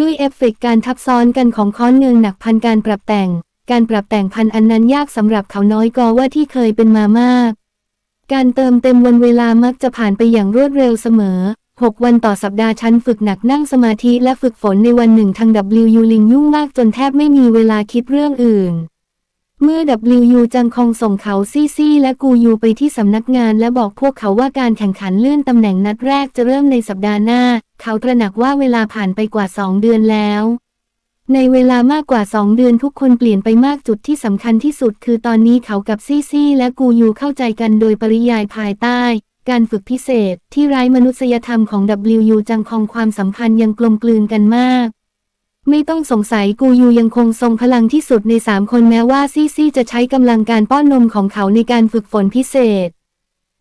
ด้วยเอฟเฟกต์การทับซ้อนกันของค้อนเงินหนักพันการปรับแต่ง การปรับแต่งพันอันนั้นยากสำหรับเขาน้อยกว่าที่เคยเป็นมามาก การเติมเต็มวันเวลามักจะผ่านไปอย่างรวดเร็วเสมอ 6 วันต่อสัปดาห์ฉันฝึกหนักนั่งสมาธิและฝึกฝนในวันหนึ่งทาง WU ลิงยุ่งมากจนแทบไม่มีเวลาคิดเรื่องอื่น เมื่อ WU จังคองส่งเขาซี่ซี่และกูยูไปที่สำนักงานและบอกพวกเขาว่าการแข่งขันเลื่อนตำแหน่งนัดแรกจะเริ่มในสัปดาห์หน้า เขาตระหนักว่าเวลาผ่านไปกว่าสองเดือนแล้ว ในเวลามากกว่าสองเดือนทุกคนเปลี่ยนไปมากจุดที่สำคัญที่สุด คือตอนนี้เขากับซี่ซี่และกูยูเข้าใจกันโดยปริยายภายใต้ การฝึกพิเศษที่ไร้มนุษยธรรมของ WU จังคองความสัมพันธ์ยังกลมกลืนกันมากไม่ต้องสงสัยกูยูยังคงทรงพลังที่สุดในสามคนแม้ว่าซี่ซี่จะใช้กำลังการป้อนนมของเขาในการฝึกฝนพิเศษ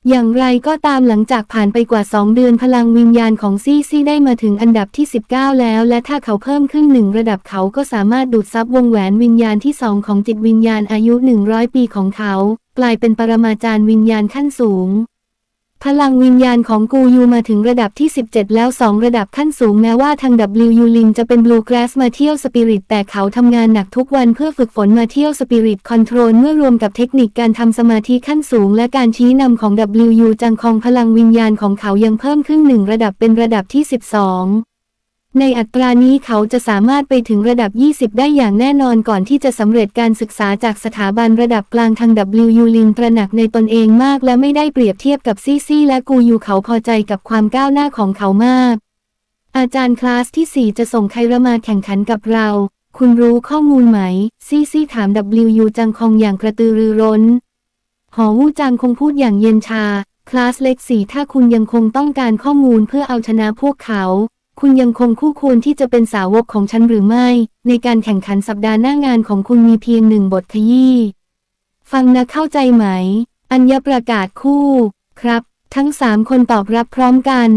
อย่างไรก็ตามหลังจากผ่านไปกว่า 2 เดือนพลังวิญญาณของซี่ซี่ได้มาถึงอันดับที่ 19 แล้ว และถ้าเขาเพิ่มขึ้นหนึ่งระดับเขาก็สามารถดูดซับวงแหวนวิญญาณที่สองของจิตวิญญาณอายุ 100 ปีของเขา กลายเป็นปรมาจารย์วิญญาณขั้นสูง พลังวิญญาณของกูยูมาถึงระดับที่ 17 แล้ว 2 ระดับขั้นสูงแม้ว่าทาง W ลิงจะเป็น Blue Grass มาเที่ยวสปิริตแต่เขาทำงานหนักทุกวันเพื่อฝึกฝนมาเที่ยวสปิริตคอนโทรลเมื่อรวมกับเทคนิคการทำสมาธิขั้นสูงและการชี้นำของ W จังคองพลังวิญญาณของเขายังเพิ่มขึ้นหนึ่งระดับเป็นระดับที่ 12 ในอัตรานี้เขาจะสามารถไปถึงระดับ 20 ได้อย่างแน่นอนก่อนที่จะสำเร็จการศึกษาจากสถาบันระดับกลางทาง W ลินตระหนักในตนเองมาก และไม่ได้เปรียบเทียบกับซี่ซี่และกูยูเขาพอใจกับความก้าวหน้าของเขามาก อาจารย์คลาสที่ 4 จะส่งใครมาแข่งขันกับเรา คุณรู้ข้อมูลไหม ซี่ซี่ถาม W จังคองอย่างกระตือรือร้น หอวูจางคงพูดอย่างเย็นชา คลาสเล็กสี่ถ้าคุณยังคงต้องการข้อมูลเพื่อเอาชนะพวกเขา คุณยังคงคู่ควรที่จะเป็นสาวกของฉันหรือไม่ ในการแข่งขันสัปดาห์หน้างานของคุณมีเพียงหนึ่งบทขยี้ ฟังนะเข้าใจไหม อัญญประกาศคู่ ครับ ทั้งสามคนตอบรับพร้อมกัน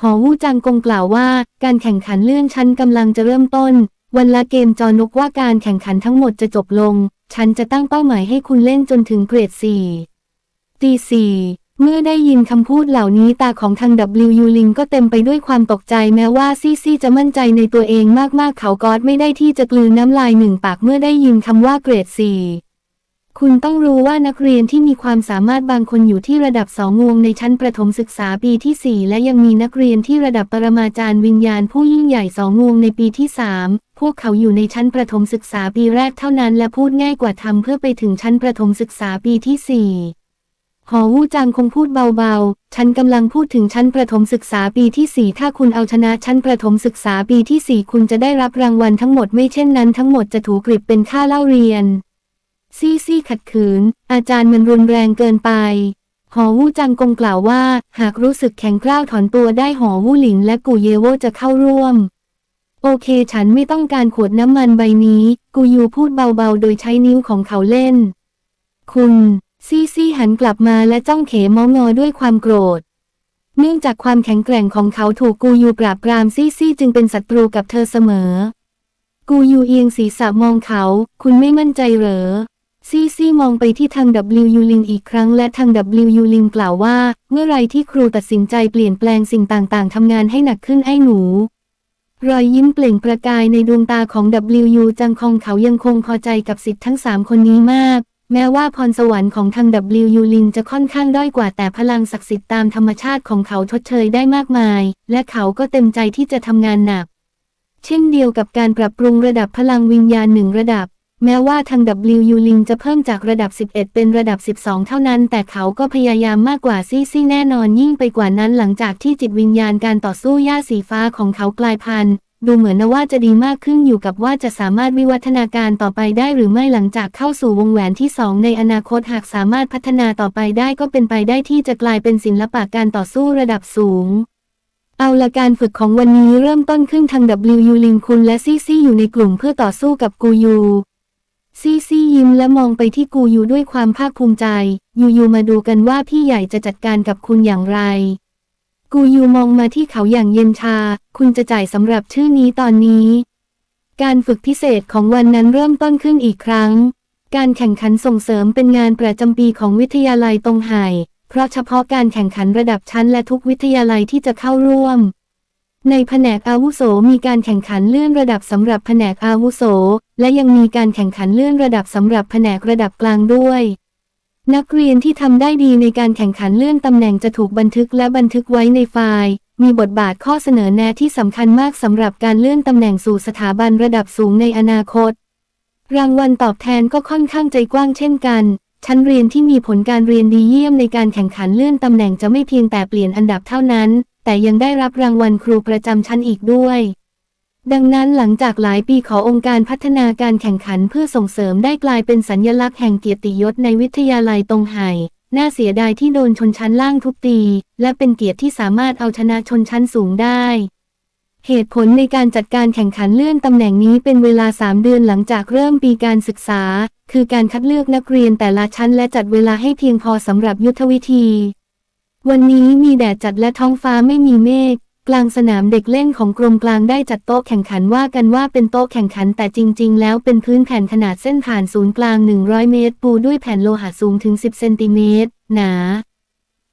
หอวู่จังกงกล่าวว่า การแข่งขันเลื่อนชั้นกำลังจะเริ่มต้น วันละเกมจอนกว่าการแข่งขันทั้งหมดจะจบลง ฉันจะตั้งเป้าหมายให้คุณเล่นจนถึงเกรดสี่ตีสี่ เมื่อได้ยินคำพูดเหล่านี้ตาของทาง W ลิงก็เต็มไปด้วยความตกใจแม้ว่าซี่ซี่จะมั่นใจในตัวเองมากๆ เขากอดไม่ได้ที่จะกลืนน้ำลายหนึ่งปากเมื่อได้ยินคำว่าเกรดสี่คุณต้องรู้ว่านักเรียนที่มีความสามารถบางคนอยู่ที่ระดับสองงวงในชั้นประถมศึกษาปีที่ 4 และยังมีนักเรียนที่ระดับปรมาจารย์วิญญาณผู้ยิ่งใหญ่สองงวงในปีที่ 3 พวกเขาอยู่ในชั้นประถมศึกษาปีแรกเท่านั้นและพูดง่ายกว่าทำเพื่อไปถึงชั้นประถมศึกษาปีที่ 4 หอวู่จางคงพูดเบาๆ ฉันกำลังพูดถึงชั้นประถมศึกษาปีที่4ถ้าคุณเอาชนะชั้นประถมศึกษาปีที่4คุณจะได้รับรางวัลทั้งหมดไม่เช่นนั้นทั้งหมดจะถูกกริบเป็นค่าเล่าเรียน ซี่ซี่ขัดขืน อาจารย์มันรุนแรงเกินไป หอวู่จังกงกล่าวว่า หากรู้สึกแข็งกร้าวถอนตัวได้หอวู่หลินและกูเยโวจะเข้าร่วม โอเค ฉันไม่ต้องการขวดน้ำมันใบนี้ กูยูพูดเบาๆ โดยใช้นิ้วของเขาเล่น คุณ ซี่ซี่หันกลับมาและจ้องเขมองอด้วยความโกรธ เนื่องจากความแข็งแกร่งของเขาถูกกูยูปราบปรามซี่ซี่จึงเป็นศัตรูกับเธอเสมอ กูยูเอียงศีรษะมองเขา คุณไม่มั่นใจเหรอ ซี่ซี่มองไปที่ทาง W ลิงอีกครั้งและทาง W ลิงกล่าวว่า เมื่อไรที่ครูตัดสินใจเปลี่ยนแปลงสิ่งต่างๆทำงานให้หนักขึ้นไอ้หนูรอยยิ้มเปล่งประกายในดวงตาของ W จังคองเขายังคงพอใจกับสิทธิ์ทั้งสามคนนี้มาก แม้ว่าพรสวรรค์ของทาง W ลิงจะค่อนข้างด้อยกว่าแต่พลังศักดิ์สิทธิ์ตามธรรมชาติของเขาทดเชยได้มากมาย และเขาก็เต็มใจที่จะทำงานหนัก เช่นเดียวกับการปรับปรุงระดับพลังวิญญาณหนึ่งระดับ แม้ว่าทาง W ลิงจะเพิ่มจากระดับ 11 เป็นระดับ 12 เท่านั้น แต่เขาก็พยายามมากกว่าซี่ซี่แน่นอนยิ่งไปกว่านั้นหลังจากที่จิตวิญญาณการต่อสู้ย่าสีฟ้าของเขากลายพันธุ์ ดูเหมือนนะว่าจะดีมากขึ้นอยู่กับว่าจะสามารถวิวัฒนาการต่อไปได้หรือไม่หลังจากเข้าสู่วงแหวนที่ 2 ในอนาคตหากสามารถพัฒนาต่อไปได้ก็เป็นไปได้ที่จะกลายเป็นศิลปะการต่อสู้ระดับสูง เอาละการฝึกของวันนี้เริ่มต้นขึ้นทาง W ลิงคุณและซี่ซี่อยู่ในกลุ่มเพื่อต่อสู้กับกูยูซี่ซี่ยิ้มและมองไปที่กูยูด้วยความภาคภูมิใจ ยูยูมาดูกันว่าพี่ใหญ่จะจัดการกับคุณอย่างไร กูยูมองมาที่เขาอย่างเย็นชา คุณจะจ่ายสำหรับชื่อนี้ตอนนี้ การฝึกพิเศษของวันนั้นเริ่มต้นขึ้นอีกครั้ง การแข่งขันส่งเสริมเป็นงานประจำปีของวิทยาลัยตงไห่เพราะเฉพาะการแข่งขันระดับชั้นและทุกวิทยาลัยที่จะเข้าร่วม ในแผนกอาวุโสมีการแข่งขันเลื่อนระดับสำหรับแผนกอาวุโส และยังมีการแข่งขันเลื่อนระดับสำหรับแผนกระดับกลางด้วย นักเรียนที่ทำได้ดีในการแข่งขันเลื่อนตำแหน่งจะถูกบันทึกและบันทึกไว้ในไฟล์ มีบทบาทข้อเสนอแนะที่สำคัญมากสำหรับการเลื่อนตำแหน่งสู่สถาบันระดับสูงในอนาคต รางวัลตอบแทนก็ค่อนข้างใจกว้างเช่นกัน ชั้นเรียนที่มีผลการเรียนดีเยี่ยมในการแข่งขันเลื่อนตำแหน่งจะไม่เพียงแต่เปลี่ยนอันดับเท่านั้น แต่ยังได้รับรางวัลครูประจำชั้นอีกด้วย ดังนั้นหลังจากหลายปีขอองค์การพัฒนาการแข่งขันเพื่อส่งเสริมได้กลายเป็นสัญญลักษณ์แห่งเกียรติยศในวิทยาลัยตรงไห่น่าเสียดายที่โดนชนชั้นล่างทุบตี และเป็นเกียรติที่สามารถเอาชนะชนชั้นสูงได้ เหตุผลในการจัดการแข่งขันเลื่อนตำแหน่งนี้เป็นเวลา 3 เดือนหลังจากเริ่มปีการศึกษา คือการคัดเลือกนักเรียนแต่ละชั้นและจัดเวลาให้เพียงพอสำหรับยุทธวิธี วันนี้มีแดดจัดและท้องฟ้าไม่มีเมฆ กลางสนามเด็กเล่นของกรมกลางได้จัดโต๊ะแข่งขันว่ากันว่าเป็นโต๊ะแข่งขันแต่จริง ๆ แล้วเป็นพื้นแผ่นขนาดเส้นผ่านศูนย์กลาง 100 เมตร ปูด้วยแผ่นโลหะสูงถึง 10 เซนติเมตร หนา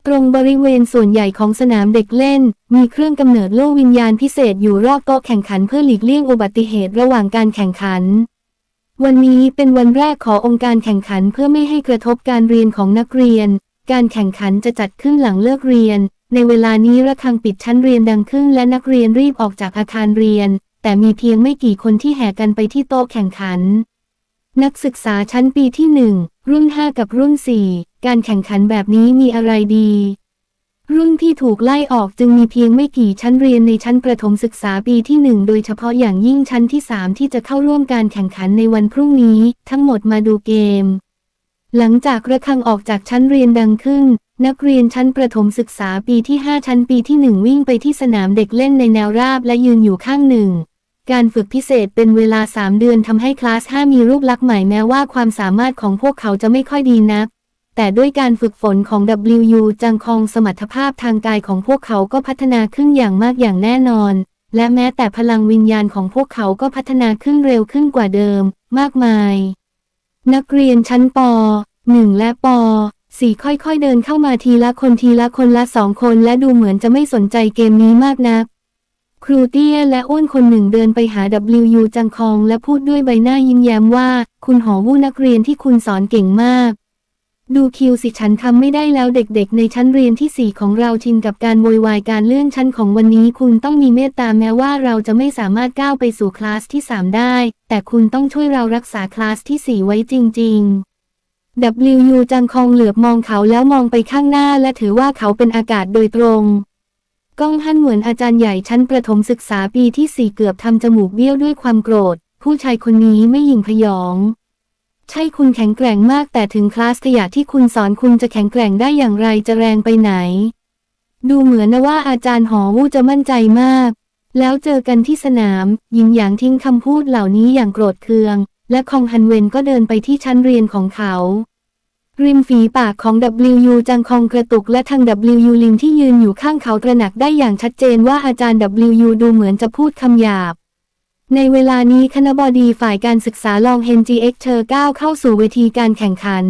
ตรงบริเวณส่วนใหญ่ของสนามเด็กเล่น มีเครื่องกำเนิดโล่วิญญาณพิเศษอยู่รอบโต๊ะแข่งขันเพื่อหลีกเลี่ยงอุบัติเหตุระหว่างการแข่งขัน วันนี้เป็นวันแรกขอองค์การแข่งขันเพื่อไม่ให้กระทบการเรียนของนักเรียน การแข่งขันจะจัดขึ้นหลังเลิกเรียน ในเวลานี้ระฆังปิดชั้นเรียนดังขึ้นและนักเรียนรีบออกจากอาคารเรียน แต่มีเพียงไม่กี่คนที่แห่กันไปที่โต๊ะแข่งขัน นักศึกษาชั้นปีที่หนึ่งรุ่น 5 กับรุ่น 4 การแข่งขันแบบนี้มีอะไรดี รุ่นที่ถูกไล่ออกจึงมีเพียงไม่กี่ชั้นเรียนในชั้นประถมศึกษาปีที่หนึ่งโดยเฉพาะอย่างยิ่งชั้นที่ 3 ที่จะเข้าร่วมการแข่งขันในวันพรุ่งนี้ ทั้งหมดมาดูเกมหลังจากระฆังออกจากชั้นเรียนดังขึ้น นักเรียนชั้นประถมศึกษาปีที่ 5 ชั้นปีที่ 1 วิ่งไปที่สนามเด็กเล่นในแนวราบและยืนอยู่ข้างหนึ่ง การฝึกพิเศษเป็นเวลา 3 เดือนทำให้คลาส 5 มีรูปลักษณ์ใหม่แม้ว่าความสามารถของพวกเขาจะไม่ค่อยดีนัก แต่ด้วยการฝึกฝนของ WU จังคองสมรรถภาพทางกายของพวกเขาก็พัฒนาขึ้นอย่างมากอย่างแน่นอน และแม้แต่พลังวิญญาณของพวกเขาก็พัฒนาขึ้นเร็วขึ้นกว่าเดิม มากมาย นักเรียนชั้นป .1 และป .4 ค่อยๆเดินเข้ามาทีละคนทีละคนละสองคนและดูเหมือนจะไม่สนใจเกมนี้มากนัก ครูเตี้ยและอ้วนคนหนึ่งเดินไปหา WU จังคองและพูดด้วยใบหน้ายิ้มแย้มว่า คุณหอวู้นักเรียนที่คุณสอนเก่งมาก ดูคิวสิฉันทำไม่ได้แล้วเด็กๆ ในชั้นเรียนที่4ของเราชินกับการโวยวายการเลื่อนชั้นของวันนี้ คุณต้องมีเมตตาแม้ว่าเราจะไม่สามารถก้าวไปสู่คลาสที่3ได้ แต่คุณต้องช่วยเรารักษาคลาสที่4ไว้จริง ๆ WU จังคองเหลือบมองเขาแล้วมองไปข้างหน้าและถือว่าเขาเป็นอากาศโดยตรงก้องฮั่นเหมือนอาจารย์ใหญ่ชั้นประถมศึกษาปีที่4เกือบทำจมูกเบี้ยวด้วยความโกรธ ผู้ชายคนนี้ไม่หยิ่งพยอง ใช่คุณแข็งแกร่งมากแต่ถึงคลาสขยะที่คุณสอนคุณจะแข็งแกร่งได้อย่างไรจะแรงไปไหน ดูเหมือนนะว่าอาจารย์หอวู้จะมั่นใจมาก แล้วเจอกันที่สนามหญิงหยางทิ้งคำพูดเหล่านี้อย่างโกรธเคือง และคองฮันเวนก็เดินไปที่ชั้นเรียนของเขา ริมฝีปากของ WU จังคองกระตุกและทาง WU ลินที่ยืนอยู่ข้างเขาตระหนักได้อย่างชัดเจนว่าอาจารย์ WU ดูเหมือนจะพูดคำหยาบ ในเวลานี้คณะบดีฝ่ายการศึกษาลองเฮนจีเอ็กเชอร์ก้าวเข้าสู่เวทีการแข่งขัน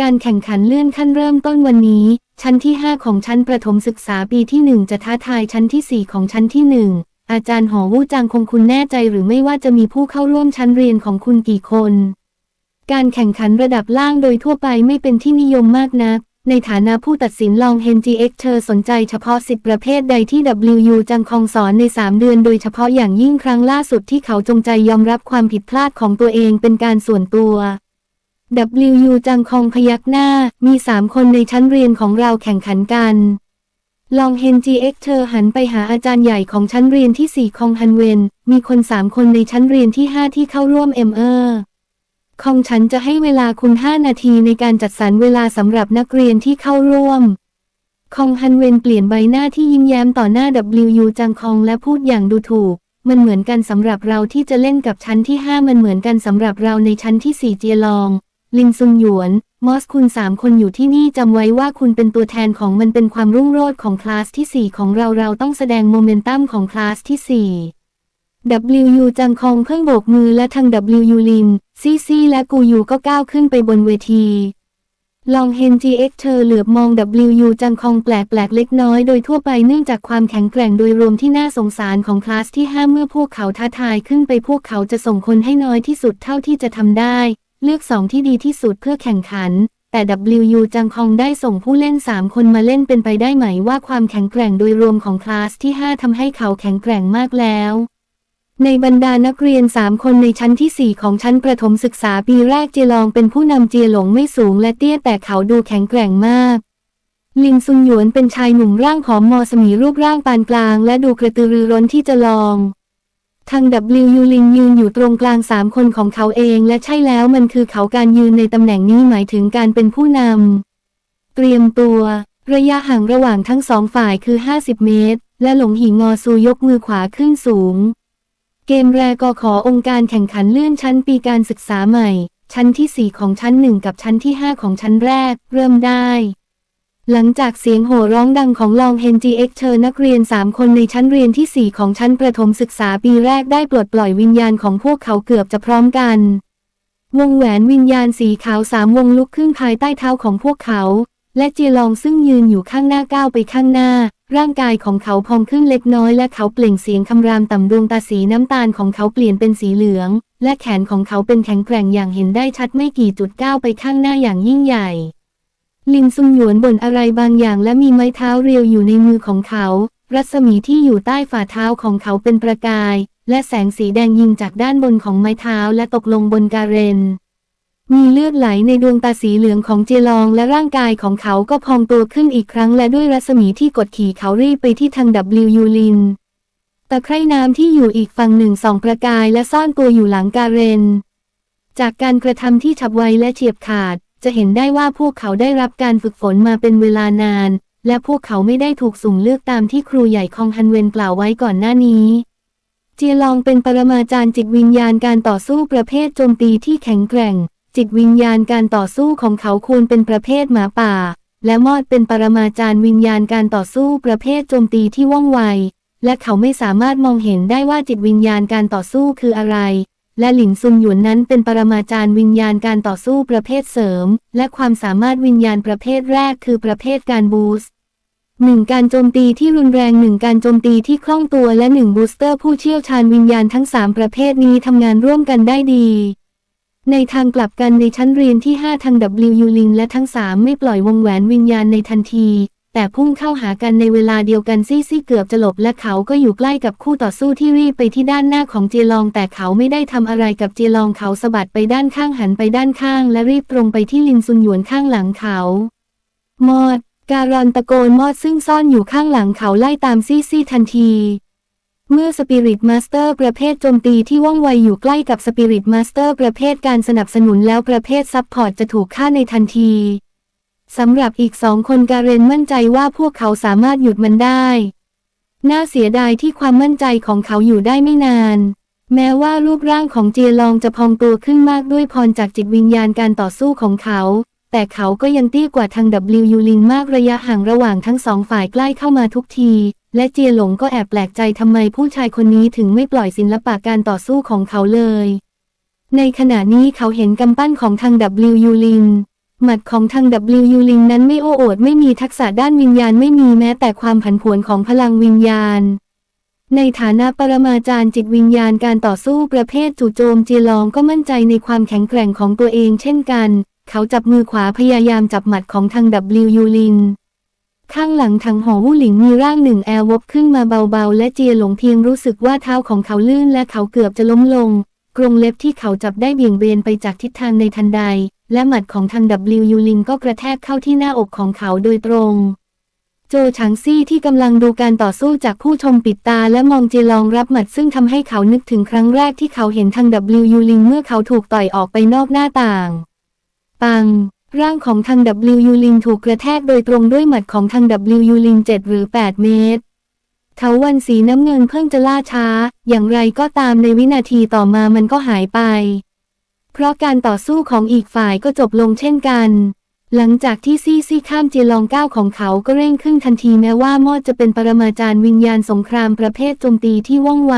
การแข่งขันเลื่อนขั้นเริ่มต้นวันนี้ ชั้นที่ 5 ของชั้นประถมศึกษาปีที่ 1 จะท้าทายชั้นที่ 4 ของชั้นที่ 1 อาจารย์หอวู้จางคงคุณแน่ใจหรือไม่ว่าจะมีผู้เข้าร่วมชั้นเรียนของคุณกี่คน การแข่งขันระดับล่างโดยทั่วไปไม่เป็นที่นิยมมากนัก ในฐานะผู้ตัดสินลองเฮนจีเอ็กเชอร์สนใจเฉพาะสิบประเภทใดที่ WU จังคองสอนใน 3 เดือนโดยเฉพาะอย่างยิ่งครั้งล่าสุดที่เขาจงใจยอมรับความผิดพลาดของตัวเองเป็นการส่วนตัว WU จังคองพยักหน้า มีสามคนในชั้นเรียนของเราแข่งขันกัน ลองเฮนจีเอ็กเชอหันไปหาอาจารย์ใหญ่ของชั้นเรียนที่ 4 คองฮันเวน มีคนสามคนในชั้นเรียนที่ 5 ที่เข้าร่วมเอ็มเออร์ของฉันจะให้เวลาคุณ 5 นาทีในการจัดสรรเวลาสำหรับนักเรียนที่เข้าร่วม คองฮันเวนเปลี่ยนใบหน้าที่ยิ้มแย้มต่อหน้า WU จังคองและพูดอย่างดูถูก มันเหมือนกันสำหรับเราที่จะเล่นกับชั้นที่ 5 มันเหมือนกันสำหรับเราในชั้นที่ 4 เจียลอง ลินซุนหยวน มอสคุณสามคนอยู่ที่นี่จำไว้ว่าคุณเป็นตัวแทนของมันเป็นความรุ่งโรจน์ของคลาสที่ 4 ของเราเราต้องแสดงโมเมนตัมของคลาสที่ 4 WU จังคองเพิ่งโบกมือและทาง WU ลิน ซีซีและกูยูก็ก้าวขึ้นไปบนเวทีลองเฮน GX เธอเหลือบมอง WU จังคองแปลกแปลกๆเล็กน้อยโดยทั่วไปเนื่องจากความแข็งแกร่งโดยรวมที่น่าสงสารของคลาสที่ 5 เมื่อพวกเขาท้าทายขึ้นไปพวกเขาจะส่งคนให้น้อยที่สุดเท่าที่จะทำได้ เลือก2ที่ดีที่สุดเพื่อแข่งขัน แต่ WU จังคองได้ส่งผู้เล่น 3 คนมาเล่นเป็นไปได้ไหมว่าความแข็งแกร่งโดยรวมของคลาสที่ 5 ทำให้เขาแข็งแกร่งมากแล้วในบรรดานักเรียน 3 คนในชั้นที่ 4 ของชั้นประถมศึกษาปีแรกเจยลองเป็นผู้นำเจียหลงไม่สูงและเตี้ยแต่เขาดูแข็งแกร่งมาก ลินซุนหยวนเป็นชายหนุ่มร่างผอมมอสมีรูปร่างปานกลาง และดูกระตือรือร้นที่จะลอง ทาง W ลินยืนอยู่ตรงกลางสามคนของเขาเองและใช่แล้วมันคือเขาการยืนในตำแหน่งนี้หมายถึงการเป็นผู้นำ เตรียมตัว ระยะห่างระหว่างทั้งสองฝ่ายคือ 50 เมตร และหลงหิงอซูยกมือขวาขึ้นสูง เกมแรกก็ขอองค์การแข่งขันเลื่อนชั้นปีการศึกษาใหม่ ชั้นที่ 4 ของชั้น 1 กับชั้นที่ 5 ของชั้นแรก เริ่มได้ หลังจากเสียงโห่ร้องดังของลองเฮนจีเอ็กเชิญนักเรียน 3 คนในชั้นเรียนที่ 4 ของชั้นประถมศึกษาปีแรกได้ปลดปล่อยวิญญาณของพวกเขาเกือบจะพร้อมกัน วงแหวนวิญญาณสีขาวสามวงลุกขึ้นภายใต้เท้าของพวกเขา และเจีลองซึ่งยืนอยู่ข้างหน้าก้าวไปข้างหน้า ร่างกายของเขาพองขึ้นเล็กน้อยและเขาเปล่งเสียงคำรามต่ำดวงตาสีน้ำตาลของเขาเปลี่ยนเป็นสีเหลือง และแขนของเขาเป็นแข็งแกร่งอย่างเห็นได้ชัดไม่กี่จุดก้าวไปข้างหน้าอย่างยิ่งใหญ่ ลินซุงหยวนบ่นอะไรบางอย่างและมีไม้เท้าเรียวอยู่ในมือของเขา รัศมีที่อยู่ใต้ฝ่าเท้าของเขาเป็นประกาย และแสงสีแดงยิงจากด้านบนของไม้เท้าและตกลงบนการเรน มีเลือดไหลในดวงตาสีเหลืองของเจลองและร่างกายของเขาก็พองตัวขึ้นอีกครั้ง และด้วยรัศมีที่กดขี่เขารีบไปที่ทาง W ยูลิน ตะไคร่น้ำที่อยู่อีกฝั่งหนึ่งสองประกายและซ่อนตัวอยู่หลังการเรน จากการกระทำที่ฉับไวและเฉียบขาด จะเห็นได้ว่าพวกเขาได้รับการฝึกฝนมาเป็นเวลานาน และพวกเขาไม่ได้ถูกสุ่มเลือกตามที่ครูใหญ่คองฮันเวนกล่าวไว้ก่อนหน้านี้เจียลองเป็นปรมาจารย์จิตวิญญาณการต่อสู้ประเภทโจมตีที่แข็งแกร่ง จิตวิญญาณการต่อสู้ของเขาควรเป็นประเภทหมาป่า และมอดเป็นปรมาจารย์วิญญาณการต่อสู้ประเภทโจมตีที่ว่องไว และเขาไม่สามารถมองเห็นได้ว่าจิตวิญญาณการต่อสู้คืออะไร และหลินซุนหยวนนั้นเป็นปรมาจารย์วิญญาณการต่อสู้ประเภทเสริม และความสามารถวิญญาณประเภทแรกคือประเภทการบูสต์หนึ่งการโจมตีที่รุนแรงหนึ่งการโจมตีที่คล่องตัวและหนึ่งบูสเตอร์ผู้เชี่ยวชาญวิญญาณทั้งสามประเภทนี้ทำงานร่วมกันได้ดี ในทางกลับกันในชั้นเรียนที่ 5 ทาง W ลิงและทั้ง 3 ไม่ปล่อยวงแหวนวิญญาณในทันที แต่พุ่งเข้าหากันในเวลาเดียวกันซี่ซี่เกือบจะหลบและเขาก็อยู่ใกล้กับคู่ต่อสู้ที่รีบไปที่ด้านหน้าของเจลอง แต่เขาไม่ได้ทำอะไรกับเจลองเขาสะบัดไปด้านข้างหันไปด้านข้าง และรีบตรงไปที่ลินซุนหยวนข้างหลังเขา มอด การอนตะโกนมอดซึ่งซ่อนอยู่ข้างหลังเขาไล่ตามซี่ซี่ทันทีเมื่อสปิริตมาสเตอร์ประเภทโจมตีที่ว่องไวอยู่ใกล้กับสปิริตมาสเตอร์ประเภทการสนับสนุนแล้วประเภทซับพอร์ตจะถูกฆ่าในทันที สำหรับอีกสองคนการเรนมั่นใจว่าพวกเขาสามารถหยุดมันได้ น่าเสียดายที่ความมั่นใจของเขาอยู่ได้ไม่นาน แม้ว่ารูปร่างของเจียลองจะพองตัวขึ้นมากด้วยพรจากจิตวิญญาณการต่อสู้ของเขา แต่เขาก็ยังเตี้ยกว่าทาง W ยูลินมากระยะห่างระหว่างทั้งสองฝ่ายใกล้เข้ามาทุกที และเจียหลงก็แอบแปลกใจทำไมผู้ชายคนนี้ถึงไม่ปล่อยศิลปะการต่อสู้ของเขาเลย ในขณะนี้เขาเห็นกำปั้นของทาง W ยูลิน หมัดของทาง W ลิงนั้นไม่โอ้โอดไม่มีทักษะด้านวิญญาณไม่มีแม้แต่ความผันผวนของพลังวิญญาณ ในฐานะปรมาจารย์จิตวิญญาณการต่อสู้ประเภทจู่โจมเจียลองก็มั่นใจในความแข็งแกร่งของตัวเองเช่นกัน เขาจับมือขวาพยายามจับหมัดของทาง W ยูลินข้างหลังทางหอวู่หลิงมีร่างหนึ่งแอร์วบขึ้นมาเบาๆ และเจียหลงเพียงรู้สึกว่าเท้าของเขาลื่นและเขาเกือบจะล้มลง กรงเล็บที่เขาจับได้เบี่ยงเบนไปจากทิศทางในทันใด และหมัดของทาง W ยูลินก็กระแทกเข้าที่หน้าอกของเขาโดยตรง โจฉางซี่ที่กำลังดูการต่อสู้จากผู้ชมปิดตาและมองเจลองรับหมัดซึ่งทำให้เขานึกถึงครั้งแรกที่เขาเห็นทาง W ยูลิงเมื่อเขาถูกต่อยออกไปนอกหน้าต่าง ปัง ร่างของทาง W ยูลิงถูกกระแทกโดยตรงด้วยหมัดของทาง W ยูลิง7หรือ 8 เมตรเถาวันสีน้ำเงินเพิ่งจะล่าช้า อย่างไรก็ตามในวินาทีต่อมามันก็หายไป เพราะการต่อสู้ของอีกฝ่ายก็จบลงเช่นกัน หลังจากที่ซี่ซี่ข้ามเจลองก้าวของเขาก็เร่งขึ้นทันทีแม้ว่ามอดจะเป็นปรมาจารย์วิญญาณสงครามประเภทโจมตีที่ว่องไว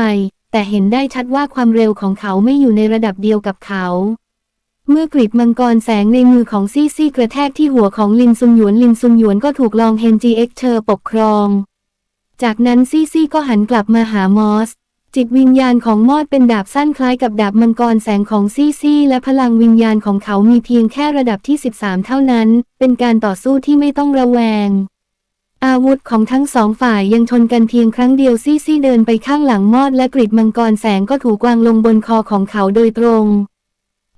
แต่เห็นได้ชัดว่าความเร็วของเขาไม่อยู่ในระดับเดียวกับเขา เมื่อกรีบมังกรแสงในมือของซี่ซี่กระแทกที่หัวของลินซุนหยวนลินซุนหยวนก็ถูกลองเฮนจีเอ็กเชอร์ปกครอง จากนั้นซี่ซี่ก็หันกลับมาหามอส จิตวิญญาณของมอดเป็นดาบสั้นคล้ายกับดาบมังกรแสงของซี่ซี่และพลังวิญญาณของเขามีเพียงแค่ระดับที่ 13 เท่านั้น เป็นการต่อสู้ที่ไม่ต้องระแวง อาวุธของทั้งสองฝ่ายยังชนกันเพียงครั้งเดียวซี่ซี่เดินไปข้างหลังมอดและกรีดมังกรแสงก็ถูกวางลงบนคอของเขาโดยตรง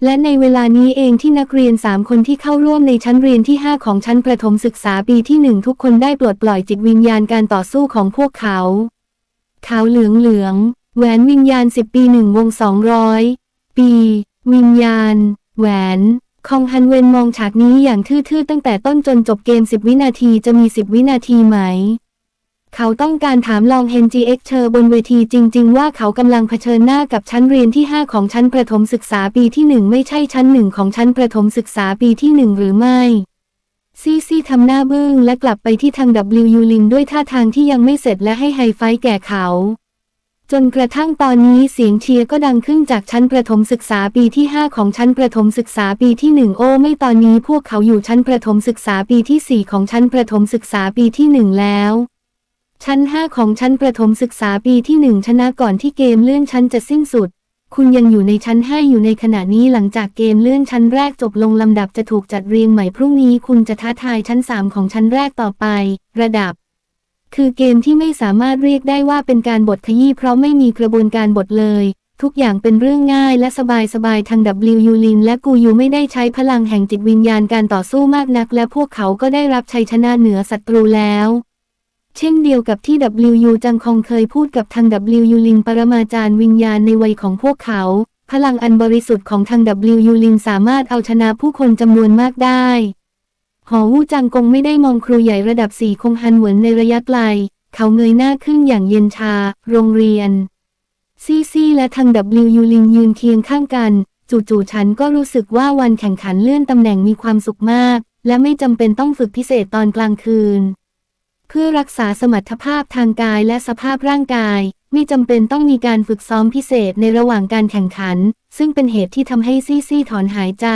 และในเวลานี้เองที่นักเรียนสามคนที่เข้าร่วมในชั้นเรียนที่ 5 ของชั้นประถมศึกษาปีที่หนึ่งทุกคนได้ปลดปล่อยจิตวิญญาณการต่อสู้ของพวกเขา ขาวเหลืองเหลือง แหวนวิญญาณสิบปีหนึ่งวงสองร้อยปี วิญญาณ แหวน คองฮันเวนมองฉากนี้อย่างทื่อๆ ตั้งแต่ต้นจนจบเกมสิบวินาทีจะมีสิบวินาทีไหม เขาต้องการถามลองเฮนจีเอ็กเชอร์บนเวทีจริง ๆ ว่าเขากำลังเผชิญหน้ากับชั้นเรียนที่ 5 ของชั้นประถมศึกษาปีที่ 1 ไม่ใช่ชั้นหนึ่งของชั้นประถมศึกษาปีที่ 1 หรือไม่ซีซีทำหน้าบึ้งและกลับไปที่ทาง W ยูลิงด้วยท่าทางที่ยังไม่เสร็จและให้ไฮไฟแก่เขา จนกระทั่งตอนนี้เสียงเชียร์ก็ดังขึ้นจากชั้นประถมศึกษาปีที่ 5 ของชั้นประถมศึกษาปีที่ 1 โอ้ไม่ตอนนี้พวกเขาอยู่ชั้นประถมศึกษาปีที่ 4 ของชั้นประถมศึกษาปีที่ 1 แล้ว ชั้น 5 ของชั้นประถมศึกษาปีที่ 1 ชนะก่อนที่เกมเลื่อนชั้นจะสิ้นสุด คุณยังอยู่ในชั้น 5 อยู่ในขณะนี้หลังจากเกมเลื่อนชั้นแรกจบลงลำดับจะถูกจัดเรียงใหม่พรุ่งนี้คุณจะท้าทายชั้น 3 ของชั้นแรกต่อไป ระดับ คือเกมที่ไม่สามารถเรียกได้ว่าเป็นการบทขยี้เพราะไม่มีกระบวนการบทเลย ทุกอย่างเป็นเรื่องง่ายและสบายๆทาง W ยูลิน และกูยูไม่ได้ใช้พลังแห่งจิตวิญญาณการต่อสู้มากนัก และพวกเขาก็ได้รับชัยชนะเหนือศัตรูแล้ว เช่นเดียวกับที่ W จังคองเคยพูดกับทาง W ยูลินปรมาจารย์วิญญาณในวัยของพวกเขา พลังอันบริสุทธิ์ของทาง W ยูลินสามารถเอาชนะผู้คนจำนวนมากได้ หอวู่จังกงไม่ได้มองครูใหญ่ระดับสี่คงฮันเหวินในระยะไกล เขาเงยหน้าขึ้นอย่างเย็นชา โรงเรียน ซีซีและทาง W ยูลินยืนเคียงข้างกัน จู่ๆฉันก็รู้สึกว่าวันแข่งขันเลื่อนตำแหน่งมีความสุขมาก และไม่จำเป็นต้องฝึกพิเศษตอนกลางคืน เพื่อรักษาสมรรถภาพทางกายและสภาพร่างกาย ไม่จำเป็นต้องมีการฝึกซ้อมพิเศษในระหว่างการแข่งขัน ซึ่งเป็นเหตุที่ทำให้ซี่ซี่ถอนหายใจ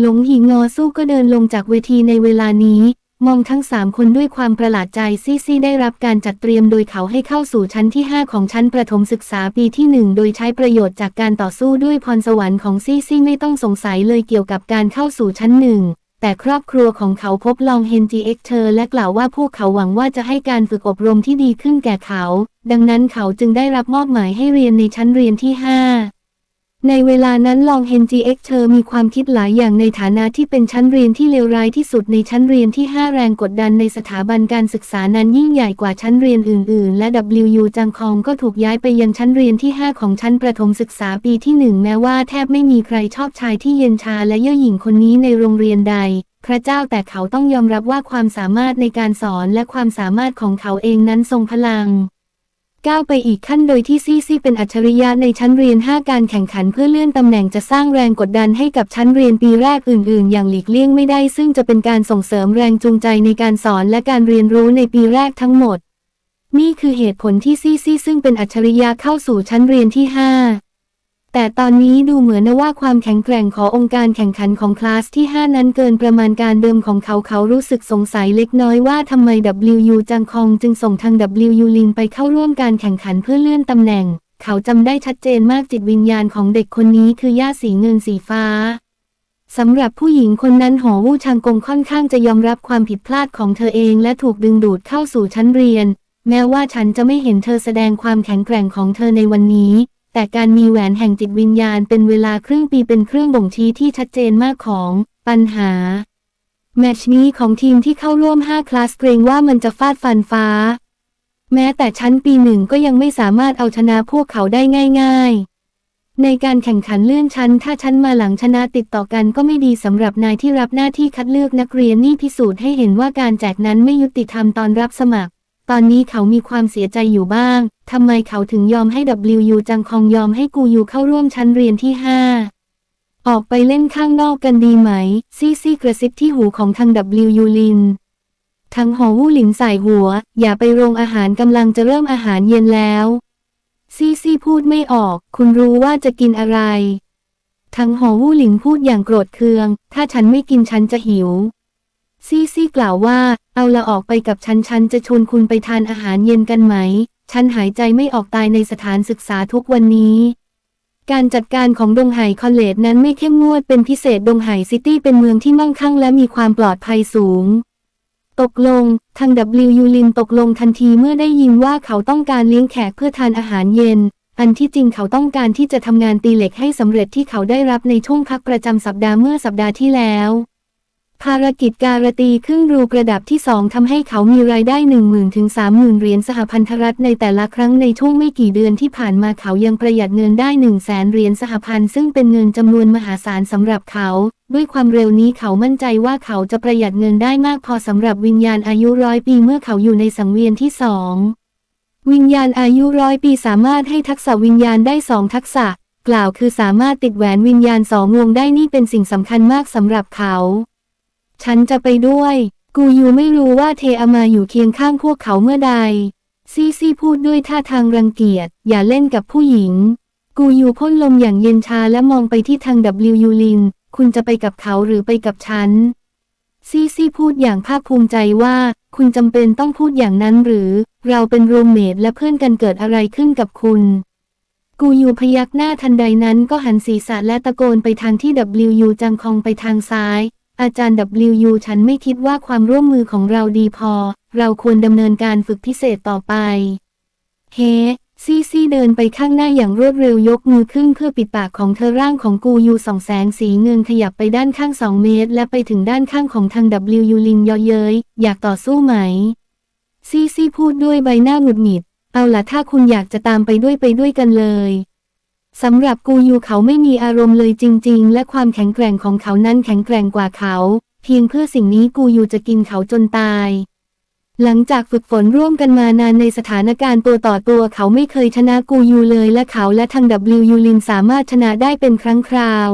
หลงหิงงอสู้ก็เดินลงจากเวทีในเวลานี้ มองทั้งสามคนด้วยความประหลาดใจซี่ซี่ได้รับการจัดเตรียมโดยเขาให้เข้าสู่ชั้นที่ 5 ของชั้นประถมศึกษาปีที่ 1 โดยใช้ประโยชน์จากการต่อสู้ด้วยพรสวรรค์ของซี่ซี่ไม่ต้องสงสัยเลยเกี่ยวกับการเข้าสู่ชั้นหนึ่งแต่ครอบครัวของเขาพบลองเฮนจีเอ็กเธอและกล่าวว่าพวกเขาหวังว่าจะให้การฝึกอบรมที่ดีขึ้นแก่เขา ดังนั้นเขาจึงได้รับมอบหมายให้เรียนในชั้นเรียนที่ 5 ในเวลานั้นลองเฮนจีเอ็กเธอมีความคิดหลายอย่างในฐานะที่เป็นชั้นเรียนที่เลวร้ายที่สุดในชั้นเรียนที่ 5 แรงกดดันในสถาบันการศึกษานั้นยิ่งใหญ่กว่าชั้นเรียนอื่น ๆ และ WU จังคองก็ถูกย้ายไปยังชั้นเรียนที่ 5 ของชั้นประถมศึกษาปีที่ 1 แม้ว่าแทบไม่มีใครชอบชายที่เย็นชาและเย่อหยิ่งคนนี้ในโรงเรียนใดพระเจ้าแต่เขาต้องยอมรับว่าความสามารถในการสอนและความสามารถของเขาเองนั้นทรงพลัง ก้าวไปอีกขั้นโดยที่ซี่ซี่เป็นอัจฉริยะในชั้นเรียน 5 การแข่งขันเพื่อเลื่อนตำแหน่งจะสร้างแรงกดดันให้กับชั้นเรียนปีแรกอื่น ๆ อย่างหลีกเลี่ยงไม่ได้ ซึ่งจะเป็นการส่งเสริมแรงจูงใจในการสอนและการเรียนรู้ในปีแรกทั้งหมด นี่คือเหตุผลที่ซี่ซี่ซึ่งเป็นอัจฉริยะเข้าสู่ชั้นเรียนที่ 5 แต่ตอนนี้ดูเหมือนว่าความแข็งแกร่งขององค์การแข่งขันของคลาสที่ 5 นั้นเกินประมาณการเดิมของเขาเขารู้สึกสงสัยเล็กน้อยว่าทำไม WU จังคองจึงส่งทาง WU ลินไปเข้าร่วมการแข่งขันเพื่อเลื่อนตำแหน่ง เขาจำได้ชัดเจนมากจิตวิญญาณของเด็กคนนี้คือย่าสีเงินสีฟ้าสำหรับผู้หญิงคนนั้นหอวู่ชางกงค่อนข้างจะยอมรับความผิดพลาดของเธอเองและถูกดึงดูดเข้าสู่ชั้นเรียน แม้ว่าฉันจะไม่เห็นเธอแสดงความแข็งแกร่งของเธอในวันนี้ แต่การมีแหวนแห่งจิตวิญญาณเป็นเวลาครึ่งปีเป็นเครื่องบ่งชี้ที่ชัดเจนมากของ ปัญหา แมชนี้ของทีมที่เข้าร่วม 5 คลาสเกรงว่ามันจะฟาดฟันฟ้า แม้แต่ชั้นปีหนึ่งก็ยังไม่สามารถเอาชนะพวกเขาได้ง่าย ๆ ในการแข่งขันเลื่อนชั้น ถ้าชั้นมาหลังชนะติดต่อกันก็ไม่ดีสำหรับนายที่รับหน้าที่คัดเลือกนักเรียนนี่พิสูจน์ให้เห็นว่าการแจกนั้นไม่ยุติธรรมตอนรับสมัคร ตอนนี้เขามีความเสียใจอยู่บ้าง ทำไมเขาถึงยอมให้ WU จังคองยอมให้กูยูเข้าร่วมชั้นเรียนที่ 5 ออกไปเล่นข้างนอกกันดีไหม ซี่ซี่กระซิบที่หูของทาง WU ลินทั้งหอวู่หลินใส่หัว อย่าไปโรงอาหารกำลังจะเริ่มอาหารเย็นแล้ว ซี่ซี่พูดไม่ออก คุณรู้ว่าจะกินอะไรทั้งหอวู่หลิงพูดอย่างโกรธเคือง ถ้าฉันไม่กินฉันจะหิว ซี่ซี่กล่าวว่า เอาละออกไปกับฉันฉันจะชวนคุณไปทานอาหารเย็นกันไหม ฉันหายใจไม่ออกตายในสถานศึกษาทุกวันนี้ การจัดการของดงไห่คอลเลจนั้นไม่เข้มงวดเป็นพิเศษดงไห่ซิตี้เป็นเมืองที่มั่งคั่งและมีความปลอดภัยสูง ตกลง ทาง W ยูลินตกลงทันทีเมื่อได้ยินว่าเขาต้องการเลี้ยงแขกเพื่อทานอาหารเย็น อันที่จริงเขาต้องการที่จะทำงานตีเหล็กให้สำเร็จที่เขาได้รับในช่วงพักประจำสัปดาห์เมื่อสัปดาห์ที่แล้ว ภารกิจการตีครึ่งรูกระดับที่สองทำให้เขามีรายได้ 1 0,000 ถึง 30,000 เหรียญสหพันธรัฐในแต่ละครั้งในช่วงไม่กี่เดือนที่ผ่านมาเขายังประหยัดเงินได้ 1 0 0 0 0แสนเหรียญสหพันธ์ซึ่งเป็นเงินจำนวนมหาศาลสำหรับเขา ด้วยความเร็วนี้เขามั่นใจว่าเขาจะประหยัดเงินได้มากพอสำหรับวิญญาณอายุร้อยปีเมื่อเขาอยู่ในสังเวียนที่สองวิญญาณอายุร้อยปีสามารถให้ทักษะวิญญาณได้สองทักษะ กล่าวคือสามารถติดแหวนวิญญาณสองวงได้นี่เป็นสิ่งสำคัญมากสำหรับเขา ฉันจะไปด้วย กูยูไม่รู้ว่าเทอามาอยู่เคียงข้างพวกเขาเมื่อใด ซีซีพูดด้วยท่าทางรังเกียจ อย่าเล่นกับผู้หญิง กูยูพ่นลมอย่างเย็นชาและมองไปที่ทาง W ยูลิน คุณจะไปกับเขาหรือไปกับฉัน ซีซีพูดอย่างภาคภูมิใจว่า คุณจำเป็นต้องพูดอย่างนั้นหรือ เราเป็นรูมเมทและเพื่อนกันเกิดอะไรขึ้นกับคุณกูยูพยักหน้าทันใดนั้นก็หันศีรษะและตะโกนไปทางที่ W จังคองไปทางซ้าย อาจารย์ W ฉันไม่คิดว่าความร่วมมือของเราดีพอ เราควรดำเนินการฝึกพิเศษต่อไป เฮซีซีเดินไปข้างหน้าอย่างรวดเร็วยกมือขึ้นเพื่อปิดปากของเธอร่างของกูยูสองแสงสีเงินขยับไปด้านข้างสองเมตร และไปถึงด้านข้างของทาง W ยูลินยอเย้ยอยากต่อสู้ไหม ซีซีพูดด้วยใบหน้าหงุดหงิด เอาล่ะถ้าคุณอยากจะตามไปด้วยไปด้วยกันเลย สำหรับกูยูเขาไม่มีอารมณ์เลยจริง ๆ และความแข็งแกร่งของเขานั้นแข็งแกร่งกว่าเขา เพียงเพื่อสิ่งนี้กูยูจะกินเขาจนตาย หลังจากฝึกฝนร่วมกันมานานในสถานการณ์ตัวต่อตัวเขาไม่เคยชนะกูยูเลยและเขาและทาง W ยูลินสามารถชนะได้เป็นครั้งคราว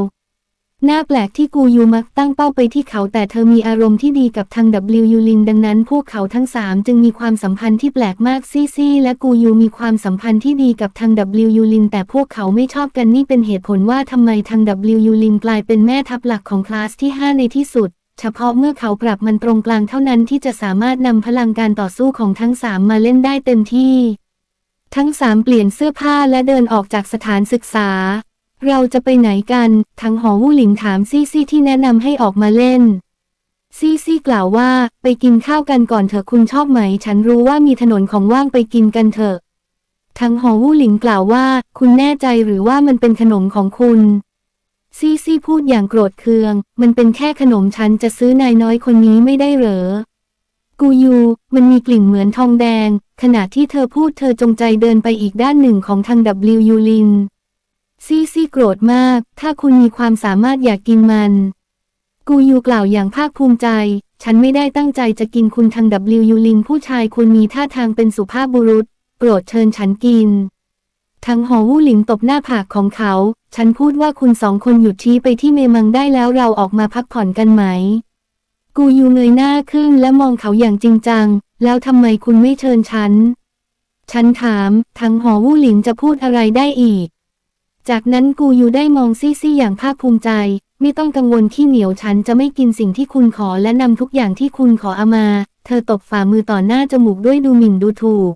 น่าแปลกที่กูยูมักตั้งเป้าไปที่เขาแต่เธอมีอารมณ์ที่ดีกับทาง W ยูลินดังนั้นพวกเขาทั้งสามจึงมีความสัมพันธ์ที่แปลกมากซี่ซี่และกูยูมีความสัมพันธ์ที่ดีกับทาง W ยูลินแต่พวกเขาไม่ชอบกันนี่เป็นเหตุผลว่าทำไมทาง W ยูลินกลายเป็นแม่ทัพหลักของคลาสที่ 5 ในที่สุด เฉพาะเมื่อเขาปรับมันตรงกลางเท่านั้นที่จะสามารถนำพลังการต่อสู้ของทั้งสามมาเล่นได้เต็มที่ ทั้งสามเปลี่ยนเสื้อผ้าและเดินออกจากสถานศึกษา เราจะไปไหนกันทั้งหอวู่หลิงถามซี่ซี่ที่แนะนำให้ออกมาเล่น ซี่ซี่กล่าวว่าไปกินข้าวกันก่อนเถอะคุณชอบไหม ฉันรู้ว่ามีถนนของว่างไปกินกันเถอะทั้งหอวู่หลิงกล่าวว่า คุณแน่ใจหรือว่ามันเป็นขนมของคุณ ซี่ซี่พูดอย่างโกรธเคือง มันเป็นแค่ขนมฉันจะซื้อนายน้อยคนนี้ไม่ได้เหรอ กูยู มันมีกลิ่นเหมือนทองแดง ขณะที่เธอพูดเธอจงใจเดินไปอีกด้านหนึ่งของทาง W ยูลิน ซี่ซี่โกรธมาก ถ้าคุณมีความสามารถอยากกินมัน กูยูกล่าวอย่างภาคภูมิใจ ฉันไม่ได้ตั้งใจจะกินคุณทาง W ยูลินผู้ชายคุณมีท่าทางเป็นสุภาพบุรุษ โปรดเชิญฉันกิน ทั้งหอวู่หลิงตบหน้าผากของเขา ฉันพูดว่าคุณสองคนหยุดชี้ไปที่เมมังได้แล้วเราออกมาพักผ่อนกันไหม กูยูเงยหน้าขึ้นและมองเขาอย่างจริงจัง แล้วทำไมคุณไม่เชิญฉัน ฉันถาม ทั้งหอวู่หลิงจะพูดอะไรได้อีก จากนั้นกูยูได้มองซี่ซี่อย่างภาคภูมิใจ ไม่ต้องกังวลขี้เหนียวฉันจะไม่กินสิ่งที่คุณขอและนำทุกอย่างที่คุณขออามา เธอตบฝ่ามือต่อหน้าจมูกด้วยดูหมิ่นดูถูก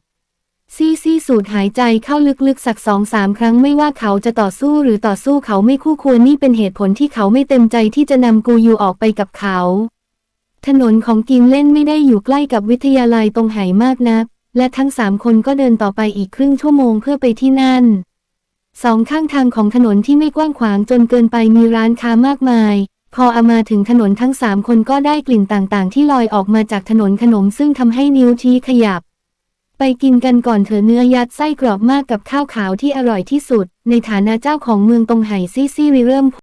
ซี่ซี่สูดหายใจเข้าลึกๆสักสองสามครั้งไม่ว่าเขาจะต่อสู้หรือต่อสู้เขาไม่คู่ควรนี่เป็นเหตุผลที่เขาไม่เต็มใจที่จะนำกูยูออกไปกับเขา ถนนของกินเล่นไม่ได้อยู่ใกล้กับวิทยาลัยตรงไหมากนักและทั้งสามคนก็เดินต่อไปอีกครึ่งชั่วโมงเพื่อไปที่นั่น สองข้างทางของถนนที่ไม่กว้างขวางจนเกินไปมีร้านค้ามากมาย พอเอามาถึงถนนทั้งสามคนก็ได้กลิ่นต่างๆ ที่ลอยออกมาจากถนนขนมซึ่งทำให้นิ้วชี้ขยับ ไปกินกันก่อนเถอะเนื้อยัดไส้กรอบมากกับข้าวขาวที่อร่อยที่สุด ในฐานะเจ้าของเมืองตงไห่ซี่ซี่ริเริ่ม